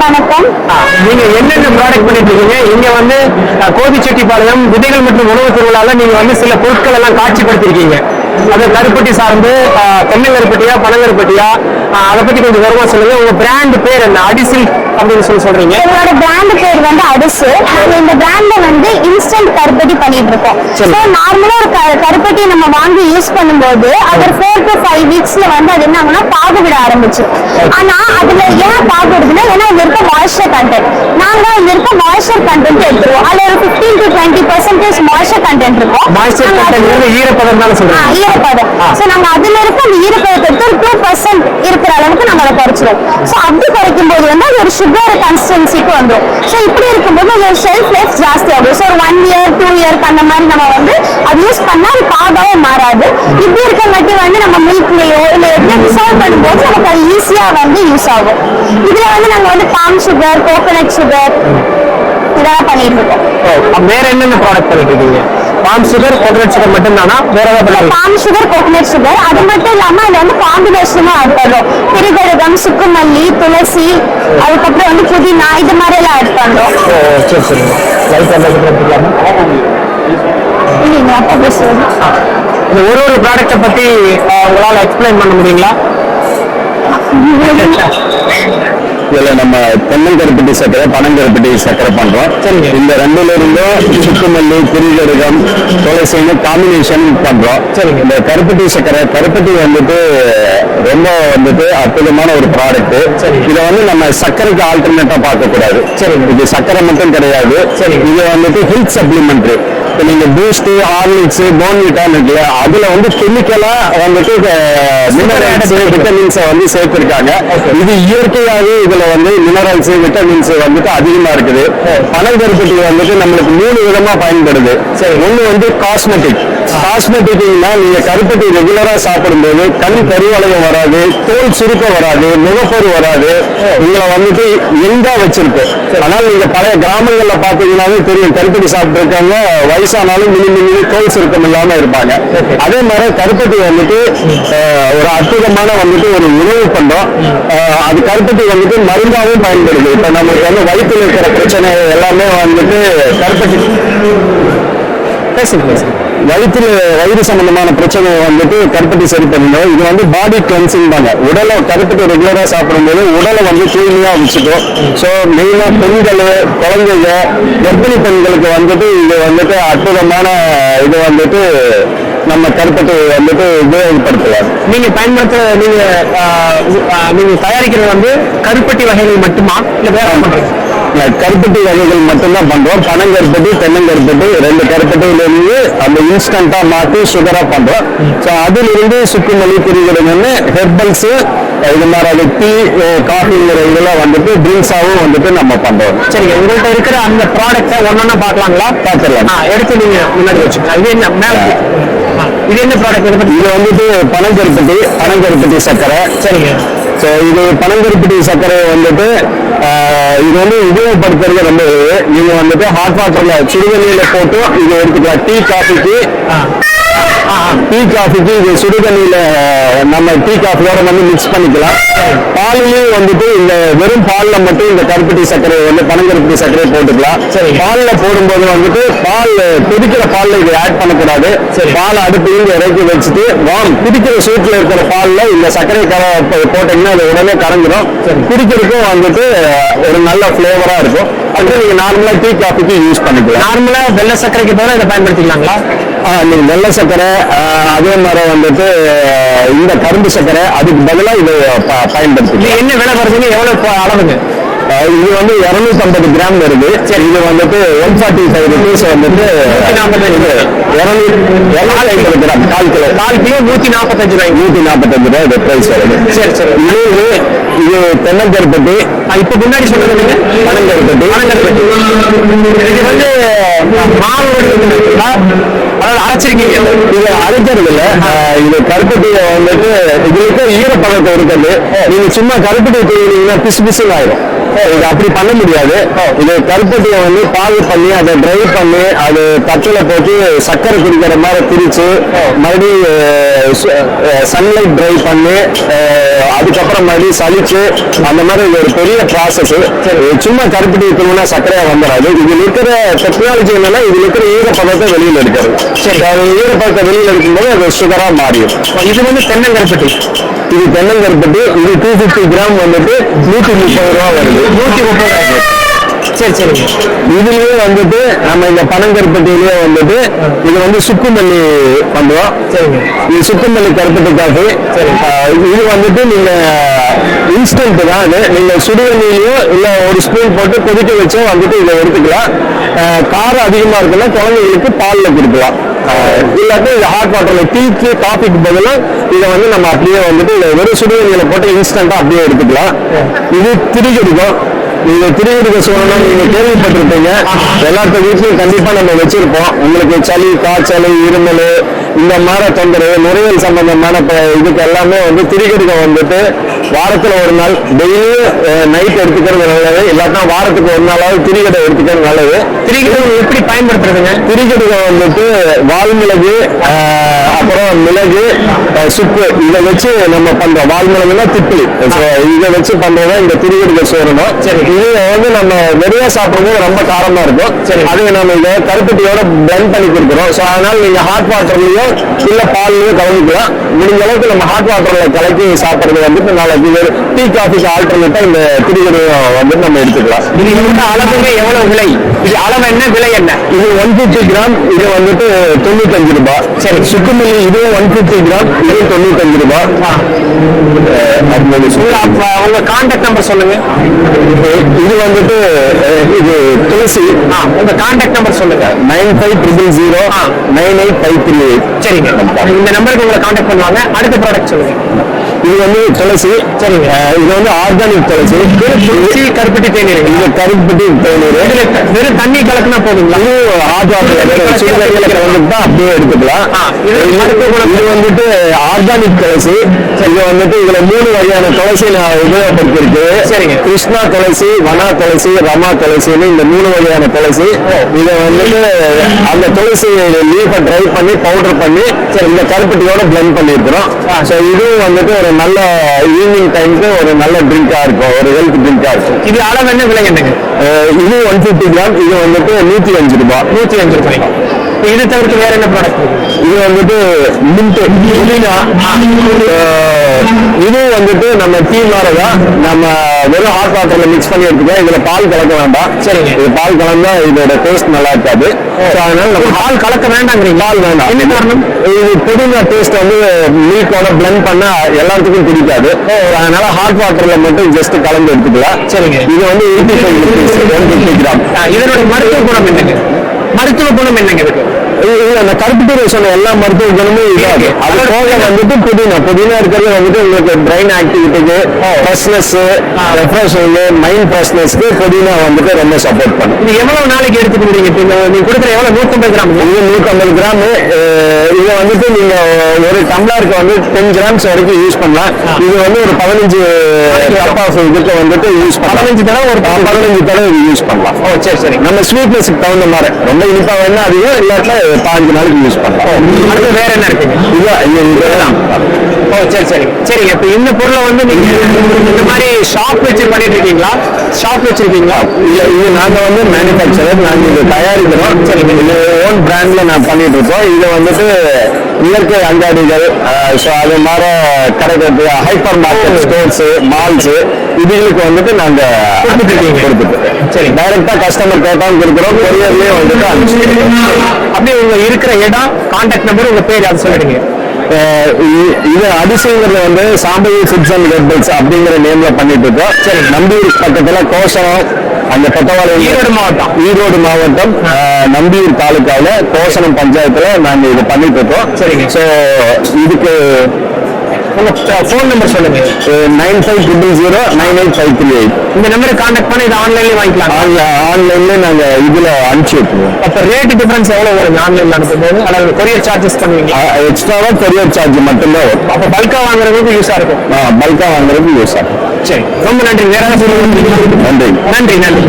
வணக்கம். நீங்க என்னென்ன ப்ராடக்ட் பண்ணிட்டு இருக்கீங்க? இங்க வந்து அஹ், கோபிச்செட்டிப்பாளையம் விதைகள் மற்றும் உணவு திருவிழால நீங்க வந்து சில பொருட்கள் எல்லாம் காட்சிப்படுத்திருக்கீங்க. அது கருப்பட்டி சார்ந்து அஹ், தென்னங்கருப்பட்டியா பனங்கருப்பட்டியா அதை பத்தி கொஞ்சம் விவரமா சொல்லுங்க. உங்க பிராண்ட் பேர் என்ன? அடிசில் அப்படின்னு சொல்லி சொல்றீங்க. எங்களோட பிராண்ட் பேர் வந்து அடிசு நாங்க இந்த பிராண்ட்ல வந்து இன்ஸ்டன்ட் கருப்பட்டி பண்ணிட்டு இருக்கோம். சரி. ஸோ நார்மலா ஒரு க- கருப்பட்டி நம்ம வாங்கி யூஸ் பண்ணும்போது அது ஃபோர் டு ஃபைவ் வீக்ஸ்ல வந்து அது என்ன ஆகும்னா பாகு விட ஆரம்பிச்சு. ஆனா அதுல ஏன் பாகு விடுதுன்னா ஏன்னா இதுல இருக்க மாய்ஸ்சர் கண்டென்ட் நாங்க இதுல இருக்க மாய்ஸ்சர் கண்டென்ட் எடுத்துருவோம். அதுல ஒரு fifteen to twenty percentage moisture content இருக்கும். மாய்ஸ்சர் நாங்க அது- கண்டென்ட் ஈரப்பதம் தானே ஆ, சொல்றீங்க ஈரப்பதம். ஆ. சோ நம்ம அதுல இருக்க அந்த ஈரப்பதத்தை எடுத்து ஒரு டூ பர்சன்ட் இருக்கிற அளவுக்கு நம்ம அதை குறைச்சிடும் ஸோ அப்படி குறைக்கும் போது வந்து அது ஒரு சுகர் கன்சிஸ்டன்சிக்கு வந்துடும் ஸோ இப்படி இருக்கும்போது அது ஷெல்ஃப் லைஃப் ஜாஸ்தி ஆகும். ஸோ ஒரு ஒன் இயர் டூ இயர் அந்த மாதிரி நம்ம வந்து அது யூஸ் பண்ணா அது பாகாவே மாறாது. இப்படி இருக்கங்காட்டி வந்து நம்ம மில்க்லயோ இல்லை எப்படி சர்வ் பண்ணும்போது நமக்கு அது ஈஸியா வந்து யூஸ் ஆகும். இதுல வந்து நாங்க வந்து பாம் சுகர் கோகோனட் சுகர் இதெல்லாம் பண்ணிட்டு இருக்கோம். வேற என்னென்ன ப்ராடக்ட் பண்ணிட்டு இருக்கீங்க? பாம் சுகர் கோகனட் சுகர் மட்டும் தானா வேற ஏதாவது பாம் சுகர் கோகனட் சுகர் அது மட்டும் இல்லாம அதுல வந்து காம்பினேஷனும் ஆட் பண்றோம் திருகழுகம் சுக்குமல்லி துளசி அதுக்கப்புறம் வந்து புதினா இது மாதிரி எல்லாம் ஆட் பண்றோம் சரி. சரி லைட் அந்த இல்லைங்க அப்பா இந்த ஒரு ஒரு ப்ராடக்ட்டை பத்தி உங்களால எக்ஸ்பிளைன் பண்ண முடியுங்களா? இதுல நம்ம தென்னங்கருப்பட்டி சர்க்கரை பனங்கருப்பட்டி சர்க்கரை பண்றோம். இந்த ரெண்டுல இருந்தும் சுக்குமல்லி குருகடுகம் துளசின்னு காம்பினேஷன் பண்றோம் சரிங்க. இந்த கருப்பட்டி சர்க்கரை கருப்பட்டி வந்துட்டு ரொம்ப வந்துட்டு அற்புதமான ஒரு ப்ராடக்ட். இதை வந்து நம்ம சர்க்கரைக்கு ஆல்டர்னேட்டா பார்க்க கூடாது. இது சர்க்கரை மட்டும் கிடையாது. இது வந்துட்டு ஹெல்த் சப்ளிமெண்ட்ரி இப்போ நீங்க பூஸ்ட் ஹார்லிக்ஸ் போன்விட்டான்னு இருக்குல்ல அதுல வந்து கெமிக்கலா வந்துட்டு மினரல்ஸ் விட்டமின்ஸை வந்து சேர்த்திருக்காங்க. இது இயற்கையாகவே இதுல வந்து மினரல்ஸ் விட்டமின்ஸ் வந்துட்டு அதிகமா இருக்குது. பனங்கருப்பட்டி வந்துட்டு நம்மளுக்கு மூணு விதமா பயன்படுது. ஒண்ணு வந்து காஸ்மெட்டிக் காஸ்மெட்டிக்னா நீங்க கருப்பட்டி ரெகுலரா சாப்பிடும்போது கண் கருவளையம் வராது தோல் சுருக்கம் வராது முகப்பரு வராது. உங்களை வந்துட்டு எங்கா வச்சிருக்கு? ஆனால் நீங்க பழைய கிராமங்கள்ல பாத்தீங்கன்னாவே தெரியும். கருப்பட்டி சாப்பிட்டு இருக்காங்க வயசானாலும் மினி மினி தோல் சுருக்கம் இல்லாம இருப்பாங்க. அதே மாதிரி கருப்பட்டி வந்துட்டு ஒரு அற்புதமான வந்துட்டு ஒரு உணவு பண்டம். அது கருப்பட்டி வந்துட்டு மருந்தாகவும் பயன்படுது. இப்ப நம்மளுக்கு வந்து வயிற்றுல இருக்கிற பிரச்சனை எல்லாமே வந்துட்டு கருப்பட்டி. பேசுங்க பேசுங்க. வயிற்று வயிறு சம்பந்தமான பிரச்சனை வந்துட்டு கருப்பட்டி சரி பண்ணணும் இது வந்து பாடி கிளென்சிங் தாங்க. உடலை கருப்பட்டி ரெகுலரா சாப்பிடும்போது உடலை வந்து தூய்மையா வச்சுக்கும். ஸோ மெயினா பெண்கள் குழந்தைங்க கர்ப்பிணி பெண்களுக்கு வந்துட்டு இது வந்துட்டு அற்புதமான இது வந்துட்டு நம்ம கருப்பட்டி வந்துட்டு உபயோகப்படுத்துவாங்க நீங்க பயன்படுத்த நீங்க நீங்க தயாரிக்கிறது வந்து கருப்பட்டி வகைகள் மட்டுமா? இல்ல வேற பண்றீங்க அஹ் கருப்பட்டி வகைகள் மட்டும்தான் பண்றோம். பனங்கருப்பட்டி தென்னங்கருப்பட்டி ரெண்டு கருப்பட்டியில இருந்து அந்த இன்ஸ்டன்டா மாத்தி சுகரா பண்றோம். ஸோ அதுல இருந்து சுக்குமல்லி குறிகளுங்கன்னு ஹெர்பல்ஸ் இது மாதிரி அது டீ காஃபிங்கிற இதெல்லாம் வந்துட்டு ட்ரிங்க்ஸாவும் வந்துட்டு நம்ம பண்றோம். சரிங்க. உங்கள்ட்ட இருக்கிற அந்த ப்ராடக்ட்டை ஒன்னொன்னா பார்க்கலாங்களா? பார்த்துடலாம். ஆ, எடுத்து நீங்க முன்னாடி வச்சுக்கலாம் இது என்ன மேல இது என்ன ப்ராடக்ட் இதை இது வந்துட்டு பனங்கருப்பட்டி பனங்கருப்பட்டி சர்க்கரை. சரிங்க. ஸோ இது பனங்கருப்பட்டி சர்க்கரை வந்துட்டு இது வந்து உபயோகப்படுத்துறது ரொம்ப இது. நீங்க வந்துட்டு ஹாட் வாட்டர்ல சுடுதண்ணியில போட்டு இது எடுத்துக்கலாம் டீ காஃபிக்கு ஆ டீ காஃபிக்கு இது சுடுதண்ணியில நம்ம டீ காஃபியோட வந்து மிக்ஸ் பண்ணிக்கலாம். பால்லையும் வந்துட்டு இந்த வெறும் பால்ல மட்டும் இந்த கருப்பட்டி சர்க்கரை வந்து பனங்கருப்பட்டி சர்க்கரை போட்டுக்கலாம். சரிங்க. பால்ல போடும்போது வந்துட்டு பால் கொதிக்கிற பால்ல இது ஆட் பண்ணக்கூடாது. சரி. பால் அடுப்பு இருந்து இறக்கி வச்சுட்டு வாம் குடிக்கிற சூட்ல இருக்கிற பால்ல இந்த சர்க்கரை கர போட்டீங்கன்னா அது உடனே கலந்துரும் குடிக்கிறதுக்கும் வந்துட்டு ஒரு நல்ல ஃபிளேவரா இருக்கும். அது நீங்க நார்மலா டீ காஃபிக்கு யூஸ் பண்ணிக்கலாம். நார்மலா வெள்ளை சர்க்கரைக்கு பதிலா இதை பயன்படுத்திக்கலாங்களா? நீங்க வெள்ளை சர்க்கரை ஆ, அதே மாதிரி வந்துட்டு இந்த கரும்பு சர்க்கரை அதுக்கு பதிலா இது ப- இது பயன்படுத்திக்கலாம் என்ன விலை வருதுங்க? எவ்வளவு ப- அளவுங்க? இது வந்து 250 கிராம் வருது. இது வந்துட்டு ஒன் ஃபார்ட்டி ஃபைவ் ருபீஸ் வந்துட்டு 200 250 கிராம். கால். கிலோ கால். கிலோ நூத்தி நாற்பத்தஞ்சு ரூபாய் நூத்தி நாற்பத்தஞ்சு ரூபாய் இது பிரைஸ் வருது. சரி சரி. இது இது- தென்னங்கருப்பட்டி. இப்ப முன்னாடி சொன்னது பனங்கருப்பட்டி பனங்கருப்பட்டி இது வந்து மாவு அரைச்சிருக்கீங்க இது அரைக்கிறது இல்ல. இது கருப்பட்டியை வந்துட்டு இதுக்கு ஈரப்பதத்தை இருக்குது நீங்க சும்மா கருப்பட்டி தூவினீங்கன்னா பிசு பிசுன்னு ஆயிரும். இது அப்படி பண்ண முடியாது. இது கருப்பட்டியை வந்து பால் பண்ணி அதை ட்ரை பண்ணி அது தட்டில் போட்டு சர்க்கரை குடிக்கிற மாதிரி பிரிச்சு மறுபடியும் சன்லைட் ட்ரை பண்ணி அதுக்கப்புறம் மறுபடியும் சலிச்சு அந்த மாதிரி இது ஒரு பெரிய ப்ராசஸ் சும்மா கருப்பட்டி வைக்கணும்னா சர்க்கரையா வந்துடாது இதுல இருக்கிற டெக்னாலஜி என்னன்னா இதுல இருக்கிற ஈரப்பதத்தை வெளியில எடுக்கிறது. ஈரப்பதத்தை வெளியில எடுக்கும்போது அது சுகரா மாறிடும். இது வந்து தென்னங்கருப்பட்டி. இது தென்னங்கருப்பட்டி இது டூ ஃபிஃப்டி கிராம் வந்துட்டு நூத்தி முப்பது ரூபா வருது. நூத்தி முப்பது ரூபாய். சரி சரிங்க. இதுலயே வந்துட்டு நம்ம இந்த பனங்கருப்பட்டியிலேயே வந்துட்டு இது வந்து சுக்குமல்லி பண்ணுவோம் சரிங்க. இது சுக்குமல்லி கருப்பட்டி காஃபி இது வந்துட்டு நீங்க இன்ஸ்டன்ட் தான் இது நீங்க சுடுதண்ணிலையோ இல்ல ஒரு ஸ்பூன் போட்டு கொதிக்க வச்சோ வந்துட்டு இதை எடுத்துக்கலாம். காரம் அதிகமா இருக்குன்னா குழந்தைங்களுக்கு பால்ல கொடுக்கலாம். இல்லாட்டி ஹாட் வாட்டர்ல டீக்கு காஃபிக்கு பதிலா இதை வந்து நம்ம அப்படியே வந்துட்டு வெறும் சுடுதண்ணியில போட்டு இன்ஸ்டன்டா அப்படியே எடுத்துக்கலாம். இது திரிகடிக்கும். நீங்க திருவிடுக்க சொல்லணும் நீங்க கேள்விப்பட்டிருப்பீங்க. எல்லாத்த வீட்லயும் கண்டிப்பா நம்ம வச்சிருப்போம். உங்களுக்கு சளி காய்ச்சல் இருமல் இந்த மாதிரி தொந்தரவு நுரையீரல் சம்பந்தமான இதுக்கு எல்லாமே வந்து திரிகடிக்க வந்துட்டு வாரத்துல ஒரு நாள் டெய்லியும் நைட் எடுத்துக்கிறது நல்லது. இல்லாட்டா வாரத்துக்கு ஒரு நாளாவது திரிகடை எடுத்துக்கிறது நல்லது. திரிகிடம் எப்படி பயன்படுத்துறதுங்க? திரிகடுக வந்துட்டு வால்மிளகு ஆஹ், அப்புறம் மிளகு சுக்கு இதை வச்சு நம்ம பண்றோம். வால்மிளகுனா திப்பிலி. இதை வச்சு பண்றதா இந்த திரிகடுக சோறணும். சரி. இது வந்து நம்ம வெறியா சாப்பிடும்போது ரொம்ப காரமா இருக்கும். சரி. அது நம்ம இதை கருப்பட்டியோட பிளெண்ட் பண்ணி கொடுக்குறோம் ஸோ அதனால நீங்க ஹாட் வாட்டர்லயோ இல்ல பால்லயோ கலந்துக்கலாம். முடிஞ்ச அளவுக்கு நம்ம ஹாட் வாட்டர்ல கலக்கி சாப்பிடுறது வந்துட்டு நாளைக்கு டீ காஃபிக்கு ஆல்டர்னேட்டா இந்த திரிகடுகம் வந்து நம்ம எடுத்துக்கலாம். இது இந்த அளவுங்க எவ்வளவு விலை? அளவு என்ன விலை என்ன? இது ஒன் பிப்டி கிராம் இது வந்துட்டு தொண்ணூத்தஞ்சு ரூபாய். சரி. சுக்குமல்லி இது ஒன் பிப்டி கிராம் இது தொண்ணூத்தஞ்சு ரூபாய். உங்க கான்டாக்ட் நம்பர் சொல்லுங்க. இது வந்துட்டு இது துளசி. உங்க கான்டாக்ட் நம்பர் சொல்லுங்க. Nine five triple zero nine eight five three eight சரிங்க. இந்த நம்பருக்கு உங்களை கான்டாக்ட் பண்ணுவாங்க. அடுத்த ப்ராடக்ட் சொல்லுங்க. இது வந்து துளசி. சரிங்க. இது வந்து ஆர்கானிக் துளசி. துளசி கருப்பட்டி தேநீர் இது கருப்பட்டி தேநீர். வெறும் தண்ணி கலக்குனா போதுங்களா? இது ஹாட் வாட்டர் சுடுதண்ணில கலந்துட்டு அப்படியே எடுத்துக்கலாம். இது வந்துட்டு ஆர்கானிக் துளசி. இது வந்துட்டு இதுல மூணு வகையான துளசி நான் உபயோகப்படுத்திருக்கு சரிங்க. கிருஷ்ணா துளசி வனா துளசி ரமா துளசின்னு இந்த மூணு வகையான துளசி. இதை வந்துட்டு அந்த துளசி லீஃபை ட்ரை பண்ணி பவுடர் பண்ணி இந்த கருப்பட்டியோட blend பண்ணியிருக்கிறோம். ஸோ இதுவும் வந்துட்டு ஒரு நல்ல ஈவினிங் டைமுக்கு ஒரு நல்ல ட்ரிங்கா இருக்கும். ஒரு ஹெல்த் ட்ரிங்கா இருக்கும். இது அளவு என்ன? விலை என்னங்க? இது ஒன் ஃபிஃப்டி கிராம் இது வந்துட்டு நூத்தி அஞ்சு ரூபாய். நூத்தி அஞ்சு ரூபாய் இது தவிர்த்து வேற என்ன ப்ராடக்ட் இது வந்துட்டு மின்ட் இது வந்துட்டு நம்ம டீ மாதிரிதான் நம்ம வெறும் ஹாட் வாட்டர்ல மிக்ஸ் பண்ணி எடுத்துக்கலாம் இதுல பால் கலக்க வேண்டாம். சரிங்க. இது பால் கலந்தா இதோட டேஸ்ட் நல்லா இருக்காது. அதனால நம்ம பால் கலக்க வேண்டாங்கிறீங்க. பால் வேண்டாம். என்ன காரணம்? இது புதினா டேஸ்ட் வந்து மில்கோட blend பண்ணா எல்லாத்துக்கும் பிடிக்காது. அதனால ஹாட் வாட்டர்ல மட்டும் ஜஸ்ட் கலந்து எடுத்துக்கலாம். சரிங்க. இது வந்து eighty five rupees one fifty gram ஆ, இதனுடைய மருத்துவ குணம் என்னங்க? மருத்துவ குணம் என்னங்க இதுக்கு? இது அந்த கருப்பட்டி சொன்ன எல்லா மருத்துவ குணமும் இதாது அது போக வந்துட்டு புதினா புதினா இருக்கிறது வந்துட்டு உங்களுக்கு பிரெயின் ஆக்டிவிட்டிக்கு ஃப்ரெஷ்னஸ் ரெஃப்ரெஷிங் மைண்ட் ஃப்ரெஷ்னஸ்க்கு புதினா வந்துட்டு ரொம்ப சப்போர்ட் பண்ணும். இது எவ்வளவு நாளைக்கு எடுத்துக்க முடியுங்க இப்ப நீங்க கொடுக்குற எவ்வளவு? நூத்தம்பது கிராம். இது நூற்றம்பது கிராம். இதை வந்துட்டு நீங்க ஒரு டம்ளருக்கு வந்து டென் கிராம்ஸ் வரைக்கும் யூஸ் பண்ணலாம். இது வந்து ஒரு பதினஞ்சு ஆஃப் இதுக்கு வந்துட்டு யூஸ் பண்ணலாம். பதினஞ்சு தடவை ஒரு பதினஞ்சு தடவை யூஸ் பண்ணலாம். ஓ சரி சரி. நம்ம ஸ்வீட்னஸ்க்கு தகுந்த மாதிரி. ரொம்ப இனிப்பா வேணா அதிகம் இல்லாட்டினா பாஞ்சு நாளைக்கு யூஸ் பண்ணலாம். அடுத்து வேற என்ன இருக்குங்க இதுதான் இது இதுதான். ஓ சரி சரி. சரிங்க இப்ப இந்த பொருளை வந்து நீங்க இந்த மாதிரி ஷாப் வச்சு பண்ணிட்டு இருக்கீங்களா? ஷாப் வச்சிருக்கீங்களா? இல்ல இது நாங்க வந்து மேனுஃபேக்சரர் நாங்க இது தயாரிக்கிறோம். சரி இது ஓன் பிராண்ட்ல நான் பண்ணிட்டு இருக்கோம். இது வந்துட்டு இயற்கை அங்காடிகள் ஸோ அது மாதிரி கடைக்கு ஹைப்பர் மார்க்கெட் ஸ்டோர்ஸ் மால்ஸ் இதுகளுக்கு வந்துட்டு நாங்க கொடுத்துட்டு சரி. டைரக்டா கஸ்டமர் கேட்டாலும் கொடுக்குறோம். கொரியர்லயே வந்துட்டு அனுப்பிச்சிடுறோம் அப்படியே உங்க இருக்கிற இடம் கான்டாக்ட் நம்பர் உங்க பேர் அது சொல்லிடுங்க இது அதிசயங்கிறது வந்து சாம்பவி ஃபுட்ஸ் அண்ட் ஹெர்பல்ஸ் அப்படிங்கிற நேம்ல பண்ணிட்டு இருக்கோம் சரி நம்பியூர் பக்கத்துல கோசனம் அந்த பத்தவாளி ஈரோடு மாவட்டம். ஈரோடு மாவட்டம் நம்பியூர் தாலுக்கால கோசனம் பஞ்சாயத்துல நாங்க இது பண்ணிட்டு இருக்கோம் சரிங்க. ஸோ இதுக்கு ஃபோன் நம்பர் சொல்லுங்க. Nine five triple zero nine eight five three eight இந்த நம்பருக்கு கான்டாக்ட் பண்ணி இதை ஆன்லைன்லயே வாங்கிக்கலாம் ஆன்லைன்ல நாங்க இதுல அனுப்பிச்சு விட்டுருவோம் அப்ப ரேட் டிஃபரன்ஸ் எவ்வளவு வரும் ஆன்லைன்ல அனுப்பும்போது? அல்லது கொரியர் சார்ஜஸ் பண்ணுவீங்க. எக்ஸ்ட்ராவா கொரியர் சார்ஜ் மட்டும்தான் வரும். அப்ப பல்கா வாங்குறதுக்கு யூஸா இருக்கும். பல்கா வாங்குறதுக்கு யூஸ் ஆகும் சரி ரொம்ப நன்றி. வேற சொல்லுங்க நன்றி. நன்றி நன்றி.